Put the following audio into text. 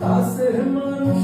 কাছের মানুষ